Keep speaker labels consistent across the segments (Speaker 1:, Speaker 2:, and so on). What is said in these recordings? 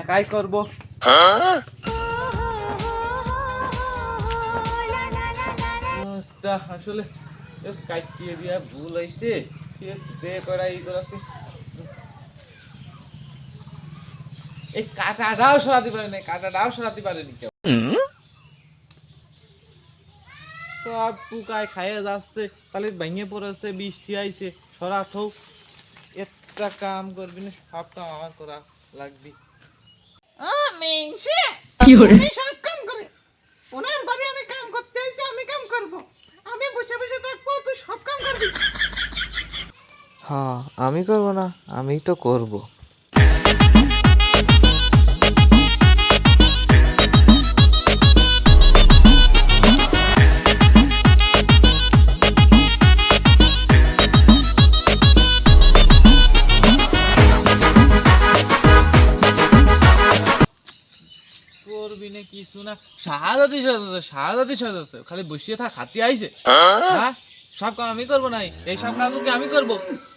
Speaker 1: একাই করব। আসলে কাটিয়ে দিয়া ভুল হয়েছে যে করা ই করাছে। এই কাটাটাও সরাতে পারে না কাটাটাও সরাতে পারেনি কেউ। সব পুকায় খাইয়ে যাচ্ছে, তাহলে ভেঙে পড়েছে, বৃষ্টি আইছে হোক একটা কাম করবি না সব কাম আমার করা। লাগবে।
Speaker 2: কি
Speaker 3: সব কাম করে ওনার বাড়ি আমি কাম করতে এসে আমি কাম করব। আমি বসে বসে থাকব তুই সব কাম করবি।
Speaker 1: হ্যাঁ আমি করব না আমি তো করব। না কিছু না শাহাদাতি সাজাচ্ছে শাহাদাতি সাজাচ্ছে। খালি বসিয়ে থাক হাতি আইছে। হ্যাঁ? সব কাম আমি করব নাই। এই সব কাজ কি আমি করব?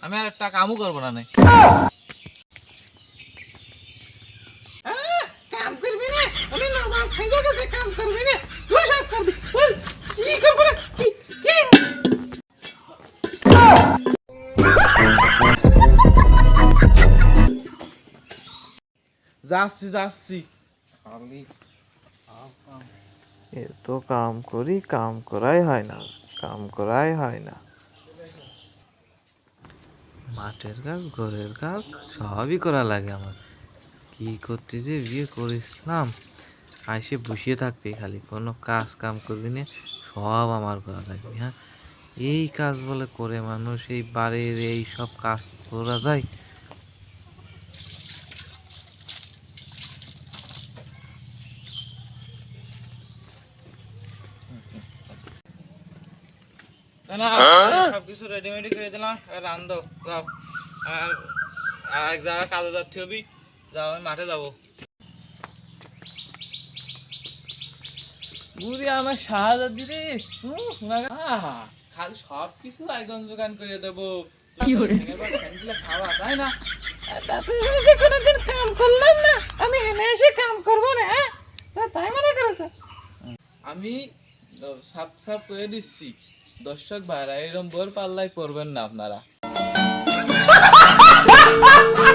Speaker 1: আমি আর একটা কামও করব না নাই।
Speaker 3: আহ, কাম করবি না? আমি না আমার খাইজা গেছে কাম করবি না? তুই সব করবি। বল কি করব না কি কি?
Speaker 1: যাচ্ছি যাচ্ছি। এ তো কাম করি, কাম করাই হয় না, কাম করাই হয় না। মাঠের কাজ, ঘরের কাজ, সবই করা লাগে আমার। কি করতে যে বিয়ে করেছিলাম আইসে বসিয়ে থাকবে খালি, কোনো কাজ কাম করবি না, সব আমার করা লাগবে হ্যাঁ? এই কাজ বলে করে মানুষ, এই বাড়ির এই সব কাজ করা যায় না না সবকিছু রেডিমেডি করে দিলাম এবার রান্ধো যাও। আর আর এক জায়গায় কাজে যাচ্ছি হবি যাও আমি মাঠে যাব। বুড়ি আমার সাহায্য দিদি খালি সব কিছু আয়োজন করে দেবো। খাওয়া তাই না?
Speaker 3: কোনোদিন কাম করলাম না আমি হেনে এসে কাম করব না হ্যাঁ তাই মনে করেছে?
Speaker 1: আমি সাপ সাপ করে দিচ্ছি। দর্শক ভাইরা এরকম বোর পাল্লাই করবেন না আপনারা।